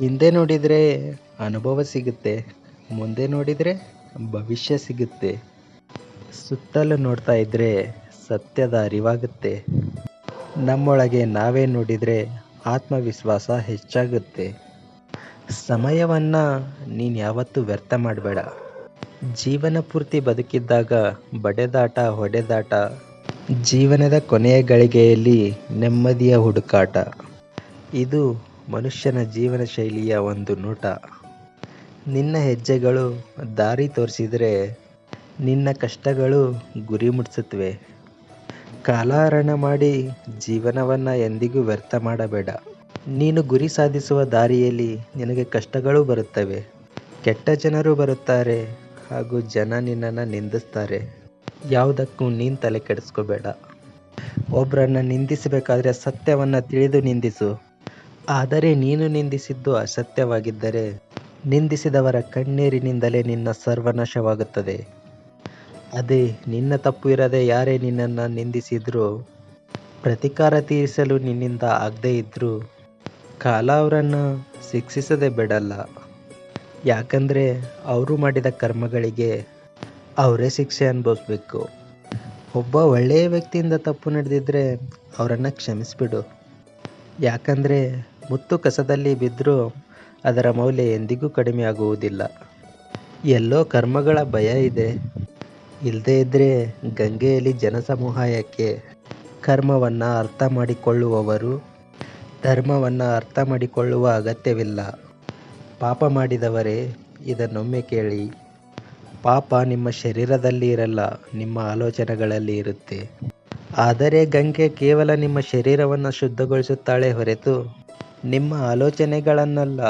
ಹಿಂದೆ ನೋಡಿದರೆ ಅನುಭವ ಸಿಗುತ್ತೆ, ಮುಂದೆ ನೋಡಿದರೆ ಭವಿಷ್ಯ ಸಿಗುತ್ತೆ. ಸುತ್ತಲೂ ನೋಡ್ತಾ ಇದ್ದರೆ ಸತ್ಯದ ಅರಿವಾಗುತ್ತೆ. ನಮ್ಮೊಳಗೆ ನಾವೇ ನೋಡಿದರೆ ಆತ್ಮವಿಶ್ವಾಸ ಹೆಚ್ಚಾಗುತ್ತೆ. ಸಮಯವನ್ನು ನೀನು ಯಾವತ್ತೂ ವ್ಯರ್ಥ ಮಾಡಬೇಡ. ಜೀವನ ಪೂರ್ತಿ ಬದುಕಿದ್ದಾಗ ಬಡೆದಾಟ, ಹೊಡೆದಾಟ, ಜೀವನದ ಕೊನೆಯ ಗಳಿಗೆಯಲ್ಲಿ ನೆಮ್ಮದಿಯ ಹುಡುಕಾಟ. ಇದು ಮನುಷ್ಯನ ಜೀವನ ಶೈಲಿಯ ಒಂದು ನೋಟ. ನಿನ್ನ ಹೆಜ್ಜೆಗಳು ದಾರಿ ತೋರಿಸಿದರೆ ನಿನ್ನ ಕಷ್ಟಗಳು ಗುರಿ ಮುಟ್ಟಿಸುತ್ತವೆ ಕಾಲಹರಣ ಮಾಡಿ ಜೀವನವನ್ನು ಎಂದಿಗೂ ವ್ಯರ್ಥ ಮಾಡಬೇಡ. ನೀನು ಗುರಿ ಸಾಧಿಸುವ ದಾರಿಯಲ್ಲಿ ನಿನಗೆ ಕಷ್ಟಗಳು ಬರುತ್ತವೆ. ಕೆಟ್ಟ ಜನರು ಬರುತ್ತಾರೆ ಹಾಗೂ ಜನ ನಿನ್ನನ್ನು ನಿಂದಿಸ್ತಾರೆ. ಯಾವುದಕ್ಕೂ ನೀನು ತಲೆ ಕೆಡಿಸ್ಕೋಬೇಡ. ಒಬ್ಬರನ್ನು ನಿಂದಿಸಬೇಕಾದ್ರೆ ಸತ್ಯವನ್ನು ತಿಳಿದು ನಿಂದಿಸು. ಆದರೆ ನೀನು ನಿಂದಿಸಿದ್ದು ಅಸತ್ಯವಾಗಿದ್ದರೆ ನಿಂದಿಸಿದವರ ಕಣ್ಣೀರಿನಿಂದಲೇ ನಿನ್ನ ಸರ್ವನಾಶವಾಗುತ್ತದೆ. ಅದೇ, ನಿನ್ನ ತಪ್ಪು ಇರದೆ ಯಾರೇ ನಿನ್ನನ್ನು ನಿಂದಿಸಿದರೂ, ಪ್ರತಿಕಾರ ತೀರಿಸಲು ನಿನ್ನಿಂದ ಆಗದೇ ಇದ್ದರೂ ಕಾಲ ಅವರನ್ನು ಶಿಕ್ಷಿಸದೆ ಬಿಡಲ್ಲ. ಯಾಕಂದರೆ ಅವರು ಮಾಡಿದ ಕರ್ಮಗಳಿಗೆ ಅವರೇ ಶಿಕ್ಷೆ ಅನುಭವಿಸ್ಬೇಕು. ಒಬ್ಬ ಒಳ್ಳೆಯ ವ್ಯಕ್ತಿಯಿಂದ ತಪ್ಪು ನಡೆದಿದ್ದರೆ ಅವರನ್ನು ಕ್ಷಮಿಸಿಬಿಡು. ಯಾಕಂದರೆ ಮುತ್ತು ಕಸದಲ್ಲಿ ಬಿದ್ದರೂ ಅದರ ಮೌಲ್ಯ ಎಂದಿಗೂ ಕಡಿಮೆ ಆಗುವುದಿಲ್ಲ ಎಲ್ಲೋ ಕರ್ಮಗಳ ಭಯ ಇದೆ. ಇಲ್ಲದೇ ಇದ್ದರೆ ಗಂಗೆಯಲ್ಲಿ ಜನಸಮೂಹ ಯಾಕೆ ಕರ್ಮವನ್ನು ಅರ್ಥ ಮಾಡಿಕೊಳ್ಳುವವರು ಧರ್ಮವನ್ನು ಅರ್ಥ ಮಾಡಿಕೊಳ್ಳುವ ಅಗತ್ಯವಿಲ್ಲ. ಪಾಪ ಮಾಡಿದವರೇ ಇದನ್ನೊಮ್ಮೆ ಕೇಳಿ. ಪಾಪ ನಿಮ್ಮ ಶರೀರದಲ್ಲಿ ಇರಲ್ಲ, ನಿಮ್ಮ ಆಲೋಚನೆಗಳಲ್ಲಿ ಇರುತ್ತೆ. ಆದರೆ ಗಂಗೆ ಕೇವಲ ನಿಮ್ಮ ಶರೀರವನ್ನು ಶುದ್ಧಗೊಳಿಸುತ್ತಾಳೆ ಹೊರತು ನಿಮ್ಮ ಆಲೋಚನೆಗಳನ್ನಲ್ಲ.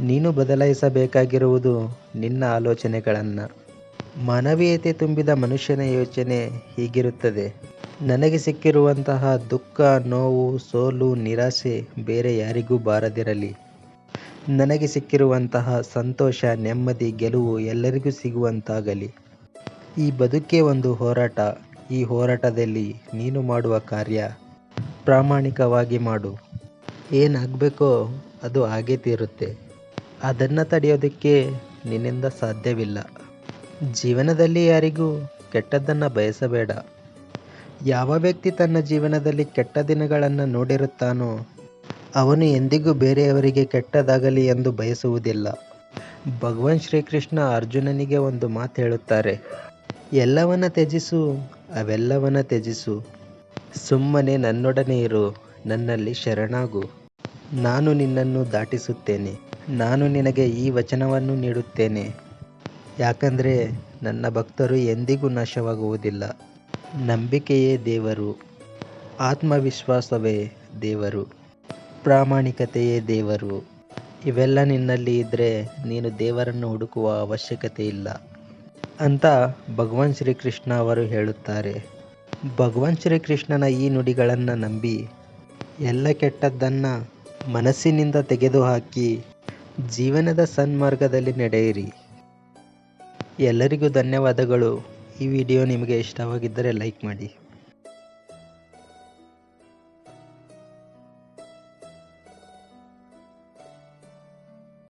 ನೀನು ಬದಲಾಯಿಸಬೇಕಾಗಿರುವುದು ನಿನ್ನ ಆಲೋಚನೆಗಳನ್ನು. ಮಾನವೀಯತೆ ತುಂಬಿದ ಮನುಷ್ಯನ ಯೋಚನೆ ಹೀಗಿರುತ್ತದೆ. ನನಗೆ ಸಿಕ್ಕಿರುವಂತಹ ದುಃಖ, ನೋವು, ಸೋಲು, ನಿರಾಸೆ ಬೇರೆ ಯಾರಿಗೂ ಬಾರದಿರಲಿ. ನನಗೆ ಸಿಕ್ಕಿರುವಂತಹ ಸಂತೋಷ, ನೆಮ್ಮದಿ, ಗೆಲುವು ಎಲ್ಲರಿಗೂ ಸಿಗುವಂತಾಗಲಿ. ಈ ಬದುಕೇ ಒಂದು ಹೋರಾಟ. ಈ ಹೋರಾಟದಲ್ಲಿ ನೀನು ಮಾಡುವ ಕಾರ್ಯ ಪ್ರಾಮಾಣಿಕವಾಗಿ ಮಾಡು. ಏನಾಗಬೇಕೋ ಅದು ಆಗೇ ತೀರುತ್ತೆ. ಅದನ್ನು ತಡೆಯೋದಕ್ಕೆ ನಿನ್ನಿಂದ ಸಾಧ್ಯವಿಲ್ಲ. ಜೀವನದಲ್ಲಿ ಯಾರಿಗೂ ಕೆಟ್ಟದ್ದನ್ನು ಬಯಸಬೇಡ. ಯಾವ ವ್ಯಕ್ತಿ ತನ್ನ ಜೀವನದಲ್ಲಿ ಕೆಟ್ಟ ದಿನಗಳನ್ನು ನೋಡಿರುತ್ತಾನೋ, ಅವನು ಎಂದಿಗೂ ಬೇರೆಯವರಿಗೆ ಕೆಟ್ಟದಾಗಲಿ ಎಂದು ಬಯಸುವುದಿಲ್ಲ. ಭಗವಾನ್ ಶ್ರೀಕೃಷ್ಣ ಅರ್ಜುನನಿಗೆ ಒಂದು ಮಾತು ಹೇಳುತ್ತಾರೆ. ಎಲ್ಲವನ್ನ ತ್ಯಜಿಸು, ಅವೆಲ್ಲವನ್ನ ತ್ಯಜಿಸು. ಸುಮ್ಮನೆ ನನ್ನೊಡನೆ ಇರು. ನನ್ನಲ್ಲಿ ಶರಣಾಗು. ನಾನು ನಿನ್ನನ್ನು ದಾಟಿಸುತ್ತೇನೆ. ನಾನು ನಿನಗೆ ಈ ವಚನವನ್ನು ನೀಡುತ್ತೇನೆ. ಯಾಕಂದರೆ ನನ್ನ ಭಕ್ತರು ಎಂದಿಗೂ ನಾಶವಾಗುವುದಿಲ್ಲ. ನಂಬಿಕೆಯೇ ದೇವರು. ಆತ್ಮವಿಶ್ವಾಸವೇ ದೇವರು. ಪ್ರಾಮಾಣಿಕತೆಯೇ ದೇವರು. ಇವೆಲ್ಲ ನಿನ್ನಲ್ಲಿ ಇದ್ದರೆ ನೀನು ದೇವರನ್ನು ಹುಡುಕುವ ಅವಶ್ಯಕತೆ ಇಲ್ಲ. ಅಂತ ಭಗವಾನ್ ಶ್ರೀಕೃಷ್ಣ ಅವರು ಹೇಳುತ್ತಾರೆ. ಭಗವಾನ್ ಶ್ರೀಕೃಷ್ಣನ ಈ ನುಡಿಗಳನ್ನು ನಂಬಿ ಎಲ್ಲ ಕೆಟ್ಟದ್ದನ್ನು ಮನಸ್ಸಿನಿಂದ ತೆಗೆದುಹಾಕಿ ಜೀವನದ ಸನ್ಮಾರ್ಗದಲ್ಲಿ ನಡೆಯಿರಿ. ಎಲ್ಲರಿಗೂ ಧನ್ಯವಾದಗಳು. ಈ ವಿಡಿಯೋ ನಿಮಗೆ ಇಷ್ಟವಾಗಿದ್ದರೆ ಲೈಕ್ ಮಾಡಿ.